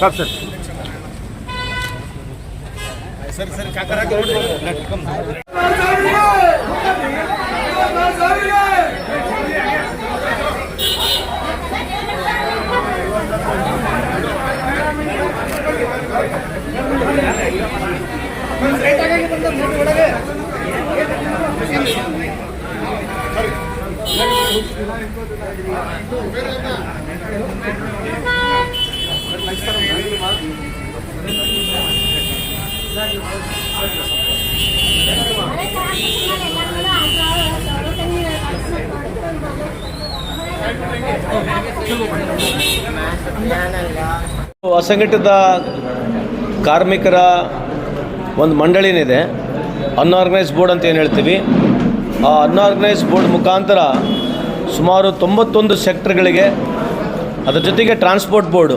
सब sir sir sir क्या करा? ಅಸಂಘಟಿತ ಕಾರ್ಮಿಕರ ಒಂದು ಮಂಡಳಿನಿದೆ ಅನ್ಆರ್ಗನೈಸ್ ಬೋರ್ಡ್ ಅಂತ ಏನು ಹೇಳ್ತೀವಿ? ಆ ಅನ್ಆರ್ಗನೈಸ್ ಬೋರ್ಡ್ ಮುಖಾಂತರ ಸುಮಾರು ತೊಂಬತ್ತೊಂದು ಸೆಕ್ಟರ್ಗಳಿಗೆ ಅದರ ಜೊತೆಗೆ ಟ್ರಾನ್ಸ್ಪೋರ್ಟ್ ಬೋರ್ಡು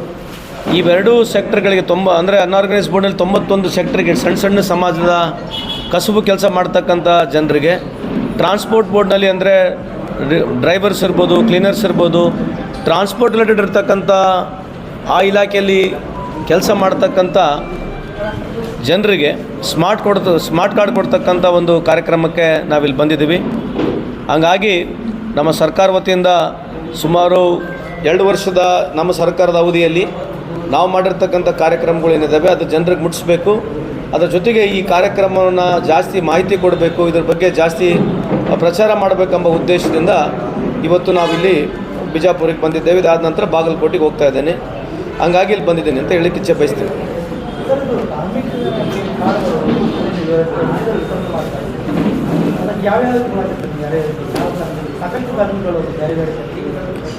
ಇವೆರಡೂ ಸೆಕ್ಟರ್ಗಳಿಗೆ ತೊಂಬ, ಅಂದರೆ ಅನ್ಆರ್ಗನೈಸ್ ಬೋರ್ಡಲ್ಲಿ ತೊಂಬತ್ತೊಂದು ಸೆಕ್ಟರ್ಗೆ ಸಣ್ಣ ಸಣ್ಣ ಸಮಾಜದ ಕಸುಬು ಕೆಲಸ ಮಾಡ್ತಕ್ಕಂಥ ಜನರಿಗೆ ಟ್ರಾನ್ಸ್ಪೋರ್ಟ್ ಬೋರ್ಡ್ನಲ್ಲಿ ಅಂದರೆ ಡ್ರೈವರ್ಸ್ ಇರ್ಬೋದು ಕ್ಲೀನರ್ಸ್ ಇರ್ಬೋದು ಟ್ರಾನ್ಸ್ಪೋರ್ಟ್ ರಿಲೇಟೆಡ್ ಇರ್ತಕ್ಕಂಥ ಆ ಇಲಾಖೆಯಲ್ಲಿ ಕೆಲಸ ಮಾಡ್ತಕ್ಕಂಥ ಜನರಿಗೆ ಸ್ಮಾರ್ಟ್ ಕೊಡ್ತ ಸ್ಮಾರ್ಟ್ ಕಾರ್ಡ್ ಕೊಡ್ತಕ್ಕಂಥ ಒಂದು ಕಾರ್ಯಕ್ರಮಕ್ಕೆ ನಾವಿಲ್ಲಿ ಬಂದಿದ್ದೀವಿ. ಹಂಗಾಗಿ ನಮ್ಮ ಸರ್ಕಾರ ವತಿಯಿಂದ ಸುಮಾರು ಎರಡು ವರ್ಷದ ನಮ್ಮ ಸರ್ಕಾರದ ಅವಧಿಯಲ್ಲಿ ನಾವು ಮಾಡಿರ್ತಕ್ಕಂಥ ಕಾರ್ಯಕ್ರಮಗಳು ಏನಿದ್ದಾವೆ ಅದು ಜನರಿಗೆ ಮುಟ್ಟಿಸ್ಬೇಕು. ಅದರ ಜೊತೆಗೆ ಈ ಕಾರ್ಯಕ್ರಮವನ್ನು ಜಾಸ್ತಿ ಮಾಹಿತಿ ಕೊಡಬೇಕು, ಇದ್ರ ಬಗ್ಗೆ ಜಾಸ್ತಿ ಪ್ರಚಾರ ಮಾಡಬೇಕೆಂಬ ಉದ್ದೇಶದಿಂದ ಇವತ್ತು ನಾವಿಲ್ಲಿ ಬಿಜಾಪುರಕ್ಕೆ ಬಂದಿದ್ದೇವೆ. ಇದಾದ ನಂತರ ಬಾಗಲಕೋಟೆಗೆ ಹೋಗ್ತಾ ಇದ್ದೇನೆ. ಹಂಗಾಗಿ ಇಲ್ಲಿ ಬಂದಿದ್ದೀನಿ ಅಂತ ಹೇಳಿ ಇಚ್ಛೆ ಬಯಸ್ತೀನಿ.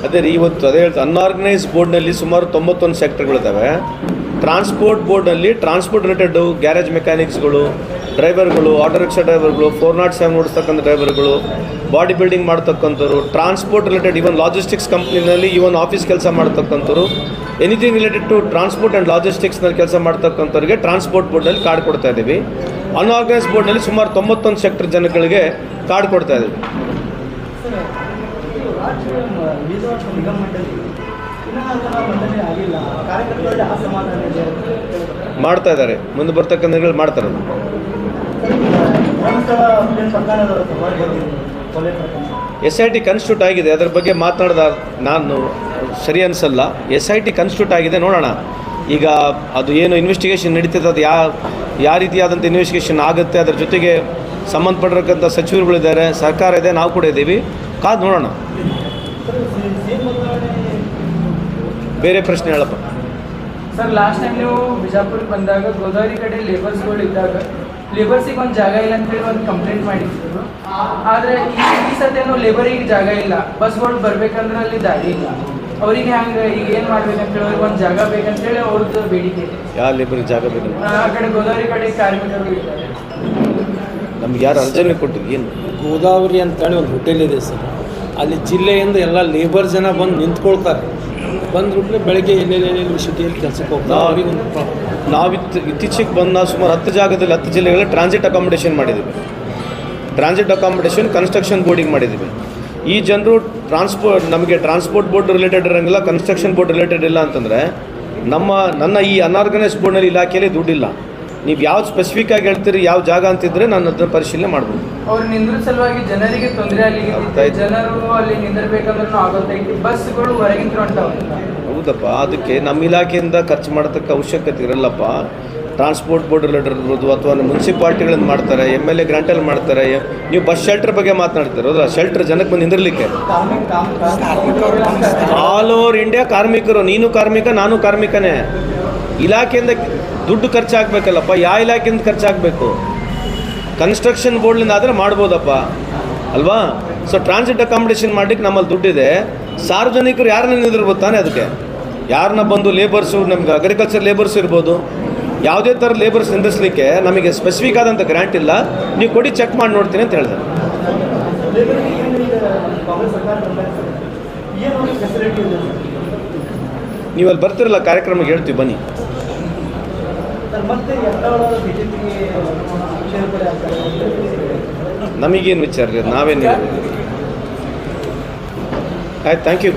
ಅದೇ ರೀ, ಇವತ್ತು ಅದೇ ಹೇಳ್ತಾ ಅನ್ಆರ್ಗನೈಸ್ ಬೋರ್ಡ್ನಲ್ಲಿ ಸುಮಾರು ತೊಂಬತ್ತೊಂದು ಸೆಕ್ಟರ್ಗಳಿದ್ದಾವೆ ಟ್ರಾನ್ಸ್ಪೋರ್ಟ್ ಬೋರ್ಡ್ನಲ್ಲಿ ಟ್ರಾನ್ಸ್ಪೋರ್ಟ್ ರಿಲೇಟೆಡು ಗ್ಯಾರೇಜ್ ಮೆಕ್ಯಾನಿಕ್ಸ್ಗಳು ಡ್ರೈವರ್ಗಳು ಆಟೋ ರಿಕ್ಷಾ ಡ್ರೈವರ್ಗಳು ಫೋರ್ ನಾಟ್ ಸೆವೆನ್ ಓಡಿಸ್ತಕ್ಕಂಥ ಡ್ರೈವರ್ಗಳು ಬಾಡಿ ಬಿಲ್ಡಿಂಗ್ ಮಾಡ್ತಕ್ಕಂಥವ್ರು ಟ್ರಾನ್ಸ್ಪೋರ್ಟ್ ರಿಲೇಟೆಡ್ ಈವನ್ ಲಾಜಿಸ್ಟಿಕ್ಸ್ ಕಂಪ್ನಿನಲ್ಲಿ ಈವನ್ ಆಫೀಸ್ ಕೆಲಸ ಮಾಡ್ತಕ್ಕಂಥವ್ರು anything related to transport and ಲಾಜಿಸ್ಟಿಕ್ಸ್ನಲ್ಲಿ ಕೆಲಸ ಮಾಡ್ತಕ್ಕಂಥವ್ರಿಗೆ ಟ್ರಾನ್ಸ್ಪೋರ್ಟ್ ಬೋರ್ಡ್ನಲ್ಲಿ ಕಾರ್ಡ್ ಕೊಡ್ತಾ ಇದ್ದೀವಿ. ಅನ್ಆರ್ಗನೈಸ್ ಬೋರ್ಡ್ನಲ್ಲಿ ಸುಮಾರು ತೊಂಬತ್ತೊಂದು ಸೆಕ್ಟರ್ ಜನಗಳಿಗೆ ಕಾರ್ಡ್ ಕೊಡ್ತಾ ಇದ್ದೀವಿ. ಮಾಡ್ತಾ ಇದ್ದಾರೆ. ಮುಂದೆ ಬರ್ತಕ್ಕಂಥ ಮಾಡ್ತಾರೆ. ಎಸ್ ಐ ಟಿ ಕನ್ಸ್ಟಿಟ್ಯೂಟ್ ಆಗಿದೆ. ಅದ್ರ ಬಗ್ಗೆ ಮಾತನಾಡಿದ ನಾನು ಸರಿ ಅನಿಸಲ್ಲ. ಎಸ್ ಐ ಟಿ ಕನ್ಸ್ಟಿಟ್ಯೂಟ್ ಆಗಿದೆ. ನೋಡೋಣ. ಈಗ ಅದು ಏನು ಇನ್ವೆಸ್ಟಿಗೇಷನ್ ನಡೀತದೆ, ಅದು ಯಾವ ಯಾವ ರೀತಿಯಾದಂಥ ಇನ್ವೆಸ್ಟಿಗೇಷನ್ ಆಗುತ್ತೆ, ಅದರ ಜೊತೆಗೆ ಸಂಬಂಧಪಟ್ಟಿರತಕ್ಕಂಥ ಸಚಿವರುಗಳಿದ್ದಾರೆ ಸರ್ಕಾರ ಇದೆ, ನಾವು ಕೂಡ ಇದ್ದೀವಿ. ಕಾದು ನೋಡೋಣ. ಬೇರೆ ಪ್ರಶ್ನೆ ಹೇಳಪ್ಪ. ಸರ್ ಲಾಸ್ಟ್ ಟೈಮ್ ನೀವು ಬಿಜಾಪುರ್ ಬಂದಾಗ ಗೋದಾವರಿ ಕಡೆ ಲೇಬರ್ಸ್ಗಳು ಇದ್ದಾಗ ಲೇಬರ್ಸಿಗೆ ಒಂದು ಜಾಗ ಇಲ್ಲ ಅಂತೇಳಿ ಒಂದು ಕಂಪ್ಲೇಂಟ್ ಮಾಡಿದ್ರು. ಆದರೆ ಈ ಸತೇನು ಲೇಬರಿಗೆ ಜಾಗ ಇಲ್ಲ ಬಸ್ಗಳು ಬರ್ಬೇಕಂದ್ರೆ ಅಲ್ಲಿ ದಾರಿ ಇಲ್ಲ. ಅವರಿಗೆ ಹಂಗೆ ಈಗ ಏನು ಮಾಡ್ಬೇಕಂತೇಳಿ ಅವ್ರಿಗೆ ಒಂದ್ ಜಾಗ ಬೇಕಂತೇಳಿ ಅವ್ರದ್ದು ಬೇಡಿಕೆ ಇದೆ. ಯಾವ ಇಬ್ಬರಿಗೆ ಜಾಗ ಬೇಕು ಆ ಕಡೆ ಗೋದಾವರಿ ಕಡೆ ಕಾರ್ಮಿಕರು ಇದ್ದಾರೆ. ನಮ್ಗೆ ಯಾರು ಅರ್ಜನೆ ಕೊಟ್ಟಿದ್ದು ಏನು? ಗೋದಾವರಿ ಅಂತೇಳಿ ಒಂದು ಹೋಟೆಲ್ ಇದೆ ಸರ್. ಅಲ್ಲಿ ಜಿಲ್ಲೆಯಿಂದ ಎಲ್ಲ ಲೇಬರ್ ಜನ ಬಂದು ನಿಂತ್ಕೊಳ್ತಾರೆ. ಬಂದ್ಬಿಟ್ರೆ ಬೆಳಗ್ಗೆ ಎಲ್ಲೆಲ್ಲೆಲ್ಲಿ ಸಿಟಿಯಲ್ಲಿ ಕೆಲಸಕ್ಕೆ ಹೋಗ್ತಾರೆ ನಾವು- ಅವ್ರಿಗೆ ಒಂದು ನಾವು ಇತ್ತು ಇತ್ತೀಚೆಗೆ ಬಂದ ಸುಮಾರು ಹತ್ತು ಜಾಗದಲ್ಲಿ ಹತ್ತು ಜಿಲ್ಲೆಗಳಲ್ಲಿ ಟ್ರಾನ್ಸಿಟ್ ಅಕಾಮಿಡೇಷನ್ ಮಾಡಿದ್ದೀವಿ ಟ್ರಾನ್ಸಿಟ್ ಅಕಾಮಿಡೇಷನ್ ಕನ್ಸ್ಟ್ರಕ್ಷನ್ ಬೋರ್ಡಿಂಗ್ ಮಾಡಿದ್ದೀವಿ ಈ ಜನರು ಟ್ರಾನ್ಸ್ಪೋರ್ಟ್ ನಮಗೆ ಟ್ರಾನ್ಸ್ಪೋರ್ಟ್ ಬೋರ್ಡ್ ರಿಲೇಟೆಡ್ ಇರೋಂಗಿಲ್ಲ ಕನ್ಸ್ಟ್ರಕ್ಷನ್ ಬೋರ್ಡ್ ರಿಲೇಟೆಡ್ ಇಲ್ಲ ಅಂತಂದರೆ ನಮ್ಮ ನನ್ನ ಈ ಅನ್ಆರ್ಗನೈಸ್ ಬೋರ್ಡ್ನಲ್ಲಿ ಇಲಾಖೆಯಲ್ಲಿ ದುಡ್ಡಿಲ್ಲ. ನೀವು ಯಾವ್ದು ಸ್ಪೆಸಿಫಿಕ್ ಆಗಿ ಹೇಳ್ತೀರಿ ಯಾವ ಜಾಗ ಅಂತಿದ್ರೆ ನಾನು ಅದನ್ನ ಪರಿಶೀಲನೆ ಮಾಡ್ಬೋದು. ಅವ್ರು ನಿಂದ್ರ ಸಲುವಾಗಿ ಜನರಿಗೆ ತೊಂದರೆ ಅಲ್ಲಿ ಆಯ್ತು. ಜನರು ಅಲ್ಲಿ ನಿಂದಿರ್ಬೇಕಂದ್ರೂ ಆಗೋತೈತಿ. ಬಸ್ಗಳು ಹೊರಗಿಂತ ಹೊಂಟಾವ ಹೌದಪ್ಪ ಅದಕ್ಕೆ ನಮ್ಮ ಇಲಾಖೆಯಿಂದ ಖರ್ಚು ಮಾಡತಕ್ಕ ಅವಶ್ಯಕತೆ ಇರಲ್ಲಪ್ಪ. ಟ್ರಾನ್ಸ್ಪೋರ್ಟ್ ಬೋರ್ಡ್ ರಿಲೇಟೆಡ್ ಇರ್ಬೋದು ಅಥವಾ ಮುನ್ಸಿಪಾಲ್ಟಿಗಳನ್ನು ಮಾಡ್ತಾರೆ ಎಂ ಎಲ್ ಎ ಗ್ರಾಂಟಲ್ಲಿ ಮಾಡ್ತಾರೆ ನೀವು ಬಸ್ ಶೆಲ್ಟರ್ ಬಗ್ಗೆ ಮಾತನಾಡ್ತಾರೆ, ಹೌದಾ? ಶೆಲ್ಟರ್ ಜನಕ್ಕೆ ಬಂದು ನಿಂದಿರ್ಲಿಕ್ಕೆ? ಆಲ್ ಓವರ್ ಇಂಡಿಯಾ ಕಾರ್ಮಿಕರು, ನೀನು ಕಾರ್ಮಿಕ, ನಾನು ಕಾರ್ಮಿಕನೇ. ಇಲಾಖೆಯಿಂದ ದುಡ್ಡು ಖರ್ಚಾಗಬೇಕಲ್ಲಪ್ಪ ಯಾವ ಇಲಾಖೆಯಿಂದ ಖರ್ಚಾಗಬೇಕು? ಕನ್ಸ್ಟ್ರಕ್ಷನ್ ಬೋರ್ಡ್ಲಿಂದ ಆದರೆ ಮಾಡ್ಬೋದಪ್ಪ. ಅಲ್ವಾ? ಸೊ ಟ್ರಾನ್ಸಿಟ್ ಅಕಾಮಿಡೇಷನ್ ಮಾಡ್ಲಿಕ್ಕೆ ನಮ್ಮಲ್ಲಿ ದುಡ್ಡಿದೆ. ಸಾರ್ವಜನಿಕರು ಯಾರನ್ನ ನಿಂದಿರ್ಬೋದು ತಾನೇ ಅದಕ್ಕೆ? ಯಾರನ್ನ ಬಂದು ಲೇಬರ್ಸು ನಮ್ಗೆ ಅಗ್ರಿಕಲ್ಚರ್ ಲೇಬರ್ಸ್ ಇರ್ಬೋದು. ಯಾವುದೇ ಥರ ಲೇಬರ್ಸ್ ನಿಂದಿಸಲಿಕ್ಕೆ ನಮಗೆ ಸ್ಪೆಸಿಫಿಕ್ ಆದಂಥ ಗ್ರ್ಯಾಂಟ್ ಇಲ್ಲ. ನೀವು ಕೊಡಿ ಚೆಕ್ ಮಾಡಿ ನೋಡ್ತೀನಿ ಅಂತ ಹೇಳಿದೆ. ನೀವು ಅಲ್ಲಿ ಬರ್ತಿರಲ್ಲ, ಕಾರ್ಯಕ್ರಮಕ್ಕೆ ಹೇಳ್ತೀವಿ, ಬನ್ನಿ. ನಮಗೇನು ವಿಚಾರ ನಾವೇನು ಆಯ್ತು ಥ್ಯಾಂಕ್ ಯು